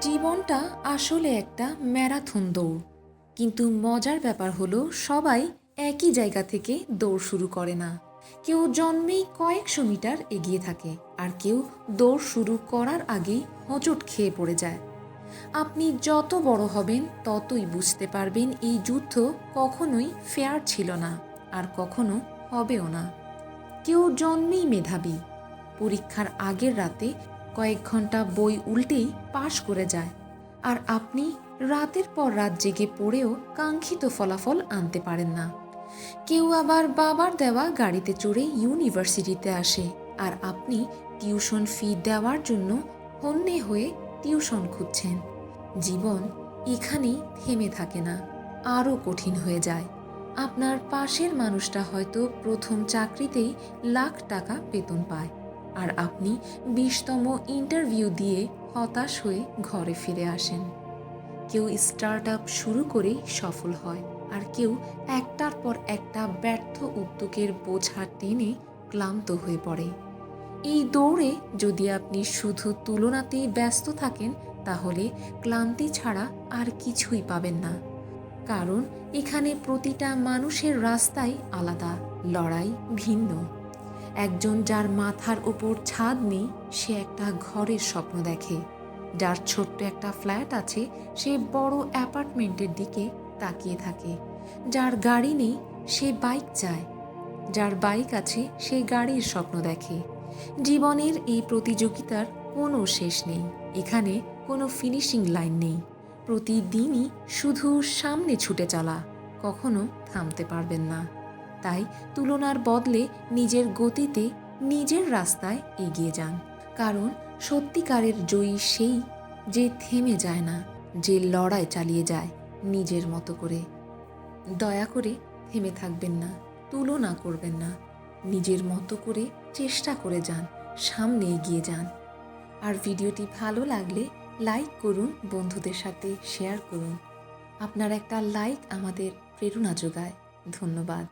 জীবনটা আসলে একটা ম্যারাথন দৌড়। কিন্তু মজার ব্যাপার হলো, সবাই একই জায়গা থেকে দৌড় শুরু করে না। কেউ জন্মেই কয়েকশো মিটার এগিয়ে থাকে, আর কেউ দৌড় শুরু করার আগেই হোঁচট খেয়ে পড়ে যায়। আপনি যত বড় হবেন, ততই বুঝতে পারবেন এই যুদ্ধ কখনোই ফেয়ার ছিল না, আর কখনো হবেও না। কেউ জন্মেই মেধাবী। পরীক্ষার আগের রাতে কয়েক ঘণ্টা বই উল্টেই পাশ করে যায়। আর আপনি রাতের পর রাত জেগে পড়েও কাঙ্ক্ষিত ফলাফল আনতে পারেন না। কেউ আবার বাবার দেওয়া গাড়িতে চড়ে ইউনিভার্সিটিতে আসে আর আপনি টিউশন ফি দেওয়ার জন্য হন্যে হয়ে টিউশন খুঁজছেন। জীবন এখানেই থেমে থাকে না, আরও কঠিন হয়ে যায়। আপনার পাশের মানুষটা হয়তো প্রথম চাকরিতেই লাখ টাকা বেতন পায়। আর আপনি বিশতম ইন্টারভিউ দিয়ে হতাশ হয়ে ঘরে ফিরে আসেন। কেউ স্টার্ট আপ শুরু করে সফল হয় আর কেউ একটার পর একটা ব্যর্থ উদ্যোগের বোঝা টেনে ক্লান্ত হয়ে পড়ে। এই দৌড়ে যদি আপনি শুধু তুলনাতেই ব্যস্ত থাকেন, তাহলে ক্লান্তি ছাড়া আর কিছুই পাবেন না। কারণ এখানে প্রতিটা মানুষের রাস্তাই আলাদা, লড়াই ভিন্ন। একজন যার মাথার ওপর ছাদ নেই, সে একটা ঘরের স্বপ্ন দেখে। যার ছোট্ট একটা ফ্ল্যাট আছে, সে বড় অ্যাপার্টমেন্টের দিকে তাকিয়ে থাকে। যার গাড়ি নেই, সে বাইক চায়। যার বাইক আছে, সে গাড়ির স্বপ্ন দেখে। জীবনের এই প্রতিযোগিতার কোনো শেষ নেই। এখানে কোনো ফিনিশিং লাইন নেই। প্রতিদিনই শুধু সামনে ছুটে চলা, কখনো থামতে পারবেন না। তাই তুলনার বদলে নিজের গতিতে নিজের রাস্তায় এগিয়ে যান। কারণ সত্যিকারের জয়ী সেই যে থেমে যায় না, যে লড়াই চালিয়ে যায় নিজের মতো করে। দয়া করে থেমে থাকবেন না, তুলনা করবেন না, নিজের মতো করে চেষ্টা করে যান, সামনে এগিয়ে যান। আর ভিডিওটি ভালো লাগলে লাইক করুন, বন্ধুদের সাথে শেয়ার করুন। আপনার একটা লাইক আমাদের প্রেরণা যোগায়। ধন্যবাদ।